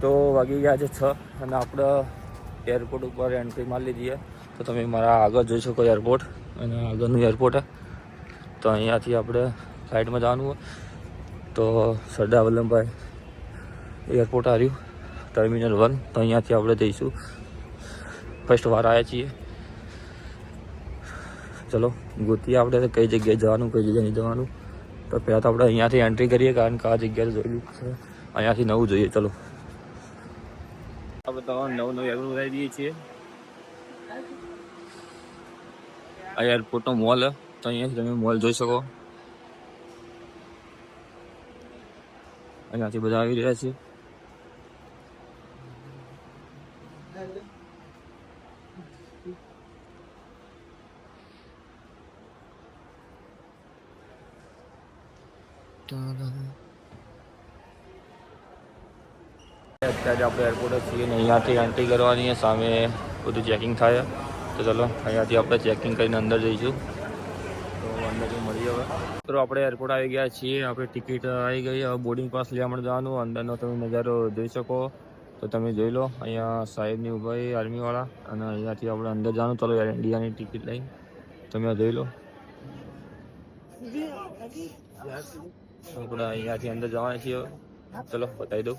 તો વાગી ગયા છે છ અને આપણે એરપોર્ટ ઉપર એન્ટ્રી મારી લીધી તો તમે મારા આગળ જોઈ શકો એરપોર્ટ અને આગળનું એરપોર્ટ તો અહીંયાથી આપણે ફ્લાઇટમાં જવાનું હોય તો સરદાર વલ્લભભાઈ એરપોર્ટ આવ્યું. ટર્મિનલ વન તો અહીંયાથી આપણે જઈશું. ફર્સ્ટ વાર આવ્યા છીએ. ચલો, ગોતીએ આપણે કઈ જગ્યાએ જવાનું, કઈ જગ્યાએ નહીં જવાનું. તો પહેલાં તો આપણે અહીંયાથી એન્ટ્રી કરીએ કારણ કે આ જગ્યાએ જોયેલું છે. અહીંયાથી નવું જોઈએ. ચલો. આપણે તમારું નવું નવું એગ્રો બતાવી દઈએ છીએ. આ એરપોર્ટનો મોલ તો અહીંયાથી તમે મોલ જોઈ શકો. અહીંયાથી બધા આવી રહ્યા છે. અત્યારે આપણે એરપોર્ટ છીએ ને અહીંયાથી એન્ટ્રી કરવાની છે, સામે બધું ચેકિંગ થાય. તો ચલો, અહીંયાથી આપણે ચેકિંગ કરીને અંદર જઈશું. તો અંદર મળી હવે. તો આપણે એરપોર્ટ આવી ગયા છીએ. આપણે ટિકિટ આવી ગઈ. હવે બોર્ડિંગ પાસ લેવા માટે જવાનું. અંદરનો તમે નજારો જોઈ શકો. તો તમે જોઈ લો, અહીંયા સાહેબની ઉભાઈ આર્મીવાળા. અને અહીંયાથી આપણે અંદર જવાનું. ચલો ઇન્ડિયાની ટિકિટ લઈ તમે જોઈ લો. આપણે અહીંયાથી અંદર જવાના છીએ. ચલો બતાવી દઉં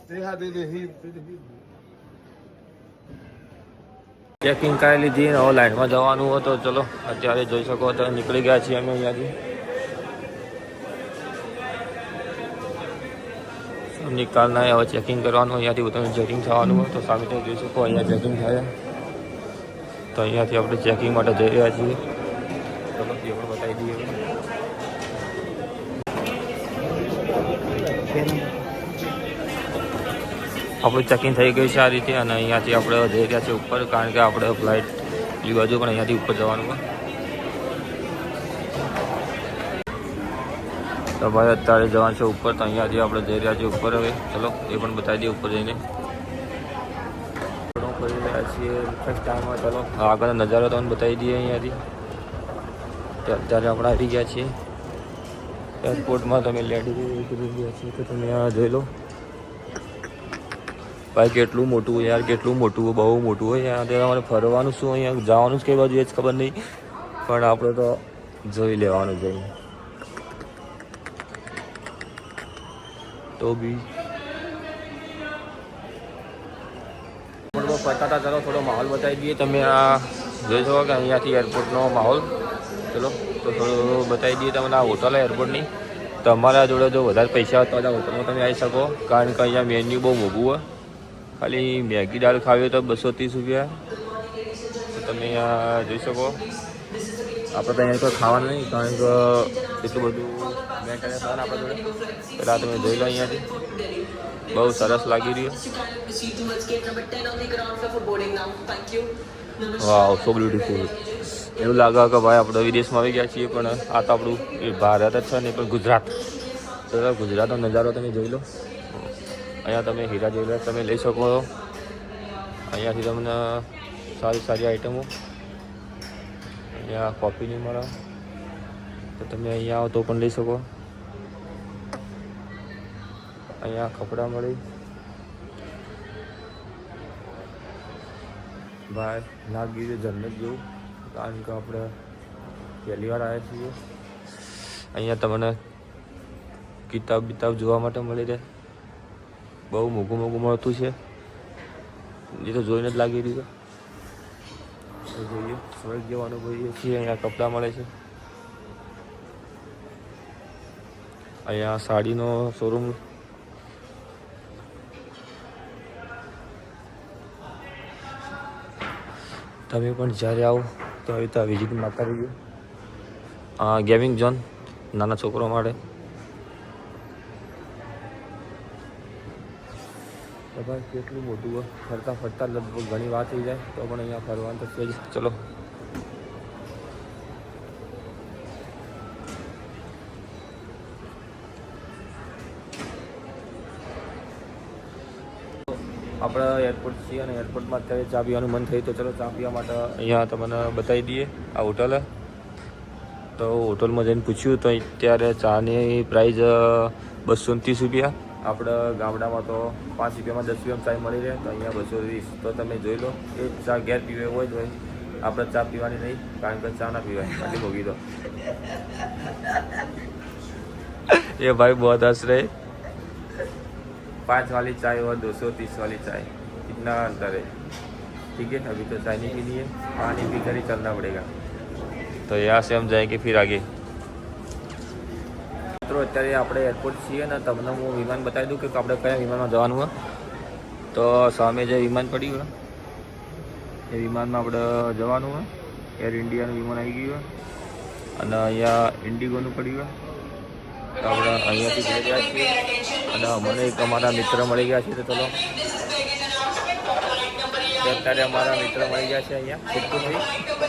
ચેકિંગ કરી લીધી હવે લાઈનમાં જવાનું હતું. તો ચલો અત્યારે જોઈ શકો તો નીકળી ગયા છીએ અમે અહીંયાથી. નિકાલના હવે ચેકિંગ કરવાનું અહીંયાથી તમે ચેકિંગ થવાનું હોય તો સામે તમે જોઈ શકો અહીંયા ચેકિંગ થાય. તો અહીંયાથી આપણે ચેકિંગ માટે જઈ રહ્યા છીએ. ચલો એ પણ બતાવી દઈએ. આપણું ચેકિંગ થઈ ગયું છે આ રીતે અને અહીંયાથી આપણે જઈ રહ્યા છીએ ઉપર કારણ કે આપણે ફ્લાઇટ લીધું બાજુ પણ અહીંયાથી ઉપર જવાનું તો ભાઈ અત્યારે જવાનું છે ઉપર તો અહીંયાથી આપણે જઈ રહ્યા છીએ ઉપર હવે. ચલો એ પણ બતાવી દઈએ ઉપર જઈને. ફરી કરી રહ્યા છીએ. ફર્સ્ટ ટાઈમમાં ચલો. આગળ નજારો તમને બતાવી દઈએ અહીંયાથી. અત્યારે આપણે આવી ગયા છીએ. એરપોર્ટમાં તમે લેડી ગયા છીએ તો તમે જોઈ લો. ભાઈ, કેટલું મોટું યાર, કેટલું મોટું, બહુ મોટું હોય યાર. ત્યાં અમારે ફરવાનું શું અહીંયા? જવાનું જ કઈ બાજુ એ જ ખબર નહીં. પણ આપણે તો જોઈ લેવાનું જઈ તો બી. ફરતા ચાલો, થોડો માહોલ બતાવી દઈએ. તમે આ જોઈ શકો કે અહીંયાથી એરપોર્ટનો માહોલ. ચલો, તો થોડું બતાવી દઈએ તમને આ હોટલ એરપોર્ટની તમારા જોડે જો વધારે પૈસા હોય તો આ હોટલમાં તમે આવી શકો. કારણ કે અહીંયા મેન્યુ બહુ મોંઘું હોય. ખાલી મેગી દાળ ખાવી તો બસો ત્રીસ રૂપિયા. તો તમે અહીંયા જોઈ શકો. આપણે તો અહીંયા કોઈ ખાવાનું નહીં, કારણ કે એટલું બધું આવે ને આપણા જોડે. પહેલાં તમે જોઈ લો અહીંયાથી. બહુ સરસ લાગી રહ્યું. વાવ સો બ્યુટીફુલ એવું લાગે કે ભાઈ આપણે વિદેશમાં આવી ગયા છીએ, પણ આ તો આપણું એ ભારત જ છે ને પણ ગુજરાત. ગુજરાતનો નજારો તમે જોઈ લો. અહીંયા તમે હીરા જ્વેલર્સ તમે લઈ શકો છો. અહીંયાથી તમને સારી સારી આઈટમો. અહીંયા કોફી નહીં મળે. તો તમે અહીંયા આવો તો પણ લઈ શકો. અહીંયા કપડાં મળી. ભાઈ, લાગી છે જન્નત જેવું. કારણ કે આપણે પહેલી વાર આવ્યા છીએ. અહીંયા તમને કિતાબ બિતાબ જોવા માટે મળી રહે. બહુ મોંઘું મોંઘું મળતું છે. એ તો જોઈને જ લાગી રહ્યું જોઈએ, સ્વર્ગ જેવો અનુભવીએ છીએ અહીંયા કપડાં મળે છે. અહીંયા સાડીનો શોરૂમ તમે પણ જ્યારે આવો, તો આવી રીતે વિઝિટ મારતા રહીએ ગેમિંગ ઝોન નાના છોકરો માટે. તો ભાઈ કેટલું મોટું હોય? ફરતા ફરતા લગભગ ઘણી વાત થઈ જાય, તો પણ અહીંયા ફરવાનું તો છે જ. ચલો. આપણે એરપોર્ટ છીએ અને એરપોર્ટમાં અત્યારે ચા પીવાનું મન થયું, તો ચલો ચા પીવા માટે અહીંયા તમને બતાવી દઈએ આ હોટલ તો હોટલમાં જઈને પૂછ્યું તો અત્યારે ચાની પ્રાઇઝ બસો ત્રીસ રૂપિયા. આપણે ગામડામાં તો પાંચ રૂપિયામાં દસ રૂપિયામાં ચાય મળી રહે તો અહીંયા બસો વીસ તો તમે જોઈ લો એ ચા ઘેર પીવે હોય તો હોય આપણે ચા પીવાની નહીં કારણ કે ચા ના પીવાય આટલી ભોગી દો ये भाई बहुत हंस रहे पाँच वाली चाय और दो सौ तीस वाली चाय कितना अंतर है ठीक है अभी तो चाय नहीं पीनी है पानी पी कर ही चलना पड़ेगा तो यहाँ से हम जाएंगे फिर आगे મિત્રો, અત્યારે આપણે એરપોર્ટ છીએ ને તમને હું વિમાન બતાવી દઉં કે આપણે કયા વિમાનમાં જવાનું હોય. તો સામે જે વિમાન પડ્યું હોય, એ વિમાનમાં આપણે જવાનું હોય. એર ઇન્ડિયાનું વિમાન આવી ગયું હોય. અને અહીંયા ઇન્ડિગોનું પડ્યું હોય. તો આપણે અહીંયાથી જઈ રહ્યા છીએ. અને મને એક અમારા મિત્ર મળી ગયા છે, તો ચલો. અત્યારે અમારા મિત્ર મળી ગયા છે અહીંયા.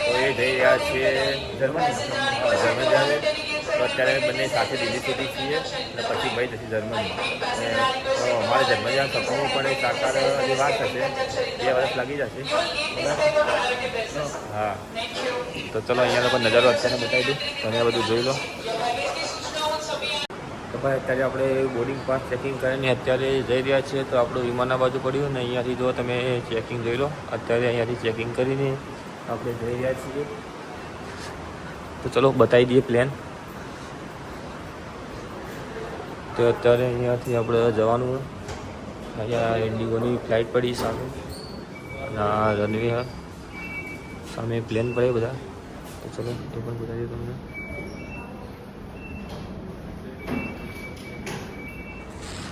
તો એ જઈ રહ્યા છે જર્મની. જર્મની તો અત્યારે બંને સાથે દિલ્હી સુધી છીએ અને પછી ભાઈ જશે જર્મની અને અમારે જર્મની જવાનું સપનું પણ એ સાકાર જે વાત થશે બે વર્ષ લાગી જશે? હા. તો ચલો, અહીંયા પણ નજારો અત્યારે બતાવી દઉં. તમે બધું જોઈ લો. તો ભાઈ, અત્યારે આપણે બોર્ડિંગ પાસ ચેકિંગ કરીને અત્યારે જઈ રહ્યા છીએ તો આપણું વિમાનના બાજુ પડ્યું ને અહીંયાથી જો તમે ચેકિંગ જોઈ લો. અત્યારે અહીંયાથી ચેકિંગ કરીને આપણે જઈ રહ્યા છીએ. તો ચલો, બતાવી દઈએ પ્લેન તો અત્યારે અહીંયાથી આપણે જવાનું અહીંયા ઇન્ડિગોની ફ્લાઇટ પડી સામે. અને આ રનવે સામે પ્લેન પડે બધા. તો ચલો એ પણ બતાવી દઉં તમને.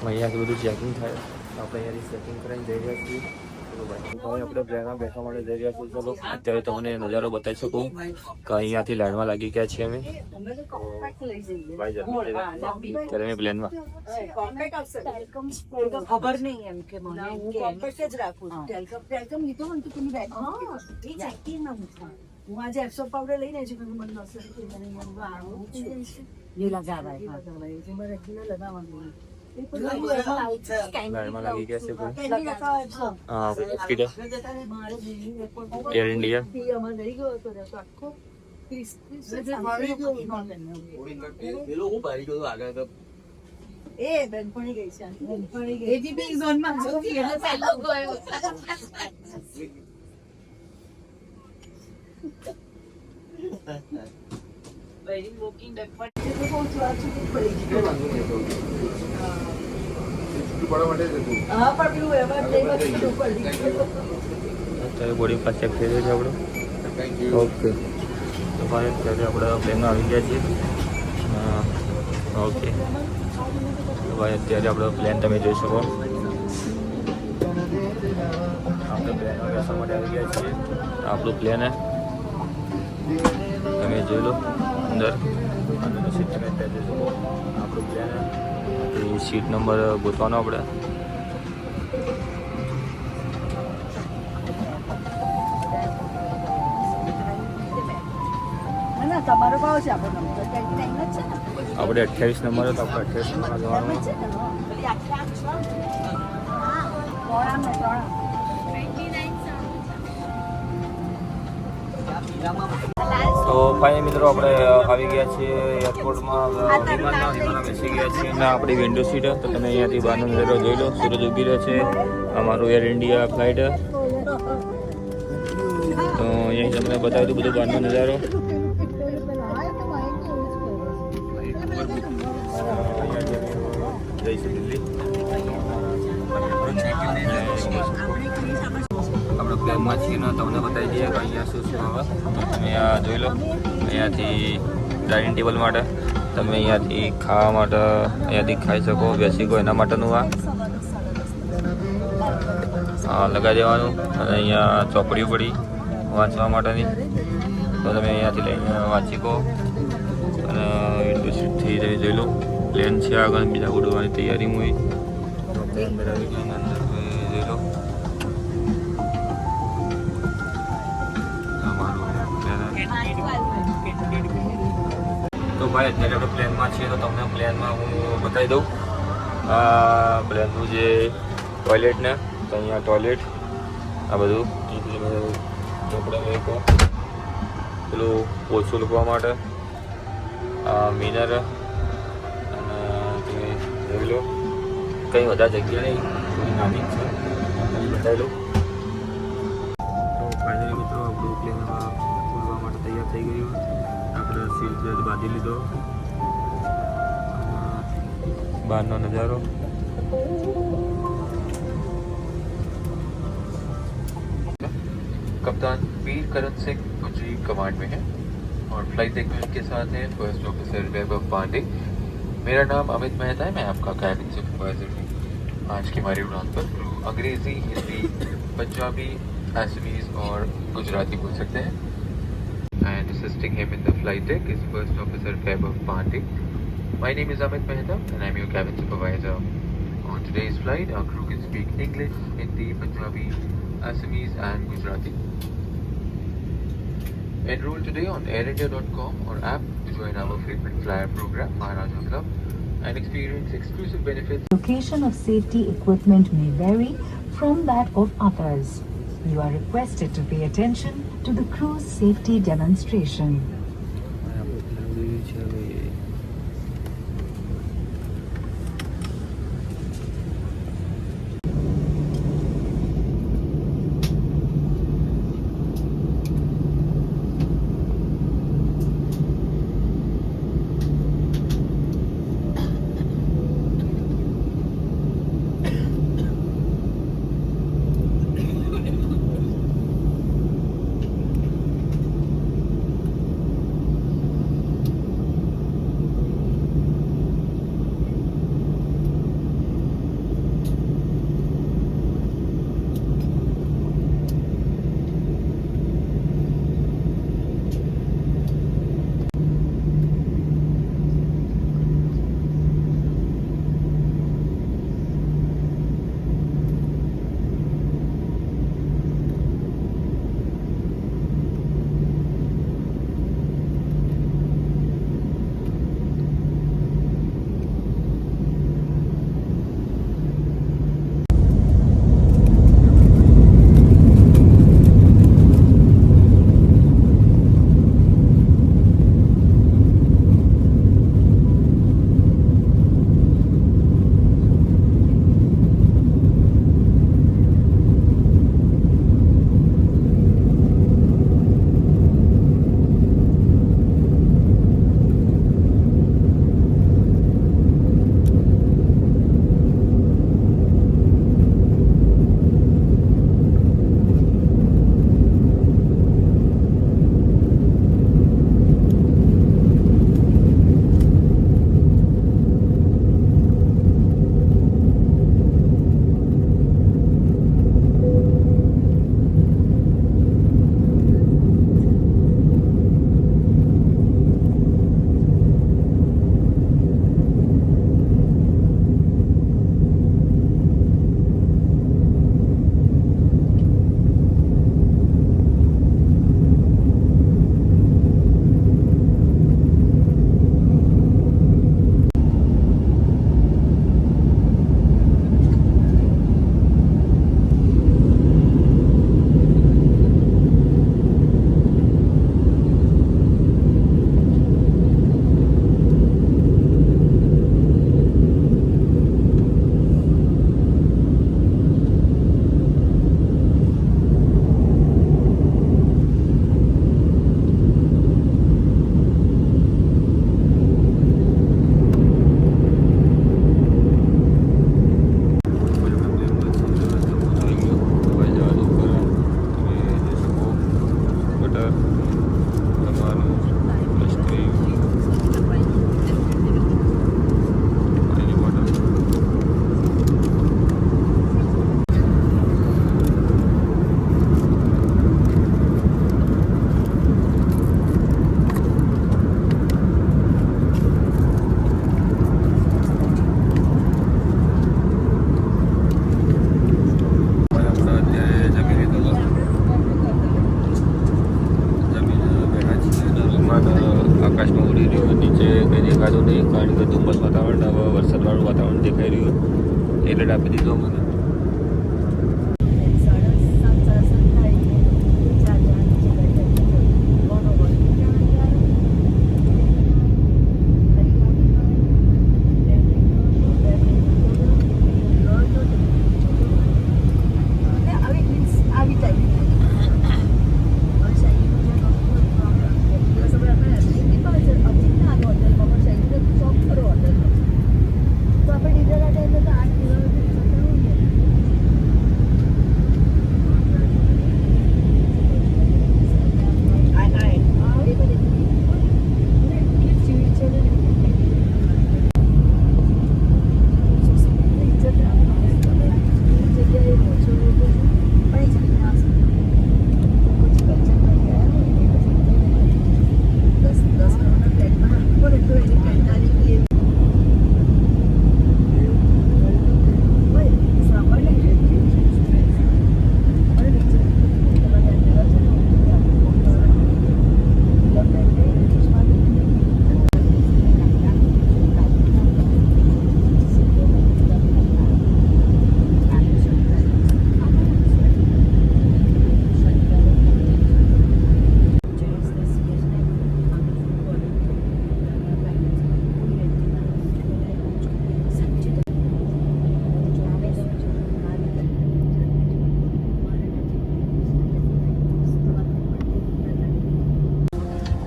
અહીંયાથી બધું ચેકિંગ થાય. આપણે અહીંયાથી ચેકિંગ કરાવી જઈ રહ્યા છીએ. આપણે પ્લેનમાં બેસવા માટે જઈ રહ્યા છીએ. ચલો અત્યારે તમને નજારો બતાવી શકું કે અહીંયાથી લાઈનમાં લાગી ગયા છીએ અમે. અત્યારે અમે પ્લેનમાં ખબર નહીં એમ કે મને જ રાખું ટેલકમ ટેલકમ લીધો ને તો પેલી બેગ હા, આજે એપ્સો પાવડર લઈને આવી છું મને નસો રૂપિયા મને એમ આવું છે. લગાવાય, લગાવાય લગાવવાનું એ પણ લગાવવાનું. લગાવવાનું. લાઈનમાં લાગી ગયા છે કોઈ પહેલી લગાવે છે. હા સ્પીડ મારે દિલ્હી એરપોર્ટ પર એર ઇન્ડિયા થી અમારે લઈ ગયો હતો ને તો આખો ત્રીસ ત્રીસ એ બેનપણી ગઈ છે બેનપણી ગઈ એજી બી ઝોનમાં હતી, એટલે પહેલો ગયો. Very walking backward. એ તો બહુ સ્વાદ સુધી પડી ગયો. હા પણ પેલું એમાં જ બધું ચેક થઈ રહ્યો છે આપણો. ઓકે તો ભાઈ અત્યારે આપણે પ્લેનમાં આવી ગયા છીએ. હા, ઓકે તો ભાઈ અત્યારે આપણો પ્લેન તમે જોઈ શકો. આપણે પ્લેન બેસવા માટે આવી ગયા છીએ. આપણું પ્લેન હે. તમે જોઈ લો અંદર. અંદરનું સીટ તમે અત્યારે શકો. આપણું પ્લેન હે. એ સીટ નંબર ગોતવાનો આપણે. ના, ના, તમારો ભાવ છે આપણો અઠ્યાવીસ નંબર હતો આપણે અઠ્યાવીસ નંબર જવાનું તો ફાઇનલ મિત્રો, આપણે આવી ગયા છીએ એરપોર્ટમાં વિમાનમાં વિમાનમાં બેસી ગયા છીએ. અને આપણી વિન્ડો સીટ તો તમે અહીંયાથી બહારનો નજારો જોઈ લો. સૂરજ ઉગી રહ્યો છે. અમારું એર ઇન્ડિયા ફ્લાઇટ તો અહીં તમને બતાવી દઉં, બધું બહારનો નજારો. જઈશું દિલ્હી. આપણે પ્લેનમાં છીએ ને તમને બતાવી દઈએ કે અહીંયા શું શું આવે. તમે આ જોઈ લો, અહીંયાથી ડાઇનિંગ ટેબલ માટે, તમે અહીંયાથી ખાવા માટે અહીંયાથી ખાઈ શકો, બેસી શકો, એના માટેનું આ. હા લગાવી દેવાનું. અને અહીંયા ચોપડીઓ પડી વાંચવા માટેની. તો તમે અહીંયાથી લઈને વાંચી કહો અને વિન્ડો સીટથી જોઈ લો પ્લેન છે આગળ, બીજા ઉડવાની તૈયારી હું તો આપણે ભાઈ અત્યારે આપણે પ્લેનમાં છીએ તો તમને પ્લેનમાં હું બતાવી દઉં. પ્લેનનું જે ટોયલેટ ને, તો અહીંયા ટોયલેટ આ બધું. ચોપડા મેકો પેલું ઓછું લખવા માટે. મિનર અને કંઈ વધારે જગ્યા નહીં નાની છે. બતાવી દઉં. બાંધી લીધો બહારનો નજારો कप्तान वीर करण सिंह मुझी कमांड में है और फ्लाइट देख में उनके साथ हैं फर्स्ट ऑफिसर वैभव पांडे मेरा नाम अमित मेहता है मैं आपका कैबिन सुपरवाइजर हूँ आज की हमारी उड़ान पर क्रू अंग्रेजी हिंदी पंजाबी असमीज और गुजराती बोल सकते हैं and Assisting him in the flight deck is first officer Vaibhav Pandey. My name is Amit Mehta and I'm your cabin supervisor. On today's flight, our crew can speak English, Hindi, Punjabi, Assamese and Gujarati. Enroll today on airindia.com or app to join our frequent flyer program, Maharaja Club, and experience exclusive benefits Location of safety equipment may vary from that of others. You are requested to pay attention to the crew's safety demonstration.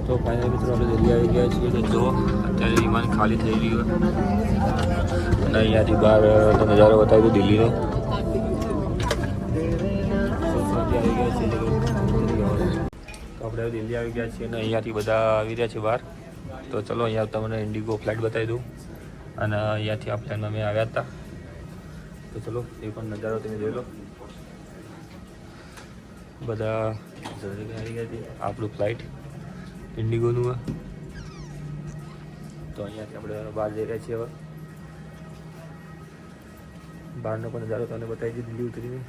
Delhi આવી ગયા છીએ તો જો અત્યારે વિમાન ખાલી થઈ રહ્યું અને અહીંયાથી બહાર તો નજારો બતાવી દઉં દિલ્હીનો. તો આપણે દિલ્હી આવી ગયા છીએ અને અહીંયાથી બધા આવી રહ્યા છે બહાર. તો ચલો, અહીંયા તમને ઇન્ડિગો ફ્લાઇટ બતાવી દઉં. અને અહીંયાથી આ ફ્લાઇટમાં મેં આવ્યા હતા. તો ચલો, એ પણ નજારો તમે જોઈ લો. બધા આવી ગયા છે. આપણું ફ્લાઇટ ઇન્ડિગોનું આ તો અહીંયાથી આપણે બહાર જઈ રહ્યા છીએ હવે. બહારનો પણ નજારો તમને બતાવી દીધી દિલ્હી ઉતરીને.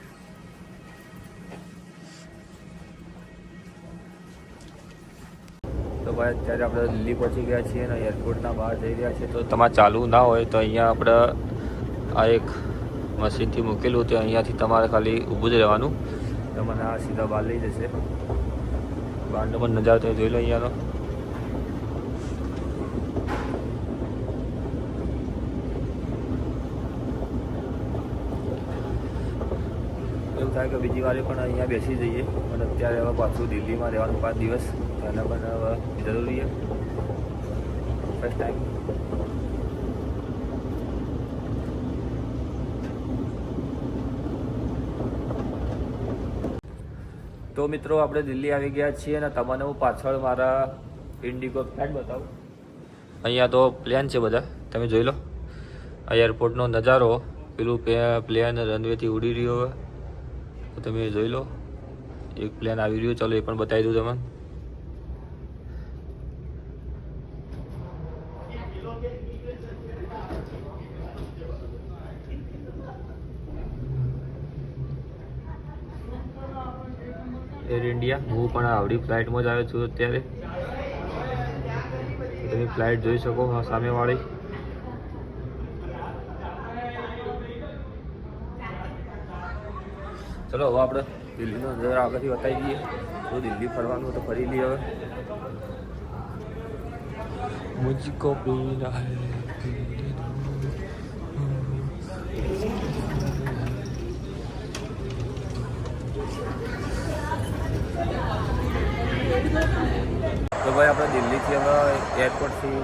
તો ભાઈ, અત્યારે આપણે દિલ્હી પહોંચી ગયા છીએ અને એરપોર્ટના બહાર જઈ રહ્યા છીએ. તો તમારે ચાલુ ના હોય તો અહીંયા આપણે આ એક મશીનથી મૂકેલું, તો અહીંયાથી તમારે ખાલી ઊભું જ રહેવાનું. તમને આ સીધા બહાર લઈ જશે. બહારનો પણ નજારો તમે જોઈ લો અહીંયાનો. એવું થાય કે બીજી વારે પણ અહીંયા બેસી જઈએ પણ અત્યારે હવે પાછું દિલ્હીમાં રહેવાનું પાંચ દિવસ. એના પણ હવે જરૂરી છે. ફર્સ્ટ ટાઈમ તો મિત્રો આપણે દિલ્હી આવી ગયા છીએ અને તમને હું પાછળ મારા ઇન્ડિગો ફ્લાઇટ બતાવું. અહીંયા તો પ્લેન છે બધા. તમે જોઈ લો. આ એરપોર્ટનો નજારો, પેલું પ્લેન રનવેથી ઉડી રહ્યો હોય. તો તમે જોઈ લો. એક પ્લેન આવી રહ્યું. ચાલો એ પણ બતાવી દઉં તમને. એર ઇન્ડિયા હું પણ આવડી ફ્લાઇટમાં જ આવ્યો છું અત્યારે. તમે ફ્લાઇટ જોઈ શકો સામેવાળી. ચલો, હવે આપણે દિલ્હીનો નજર આગળથી બતાવી દઈએ. તો દિલ્હી ફરવાનું તો ફરી લઈએ હવે. મુજકો પીના તો ભાઈ આપણે દિલ્હીથી હવે એરપોર્ટથી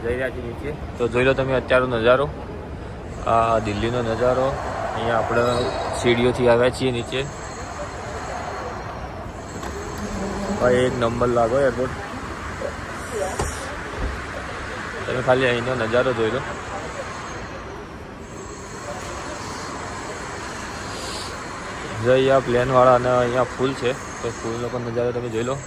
જઈ રહ્યા છીએ નીચે. તો જોઈ લો તમે અત્યારનો નજારો. આ દિલ્હીનો નજારો. અહીંયા આપણે સીડીઓથી આવ્યા છીએ નીચે. ભાઈ એક નંબર લાગો એરપોર્ટ તમે ખાલી અહીંનો નજારો જોઈ લો. જો અહીંયા પ્લેન વાળા અને અહીંયા ફૂલ છે, તો ફૂલનો પણ નજારો તમે જોઈ લો.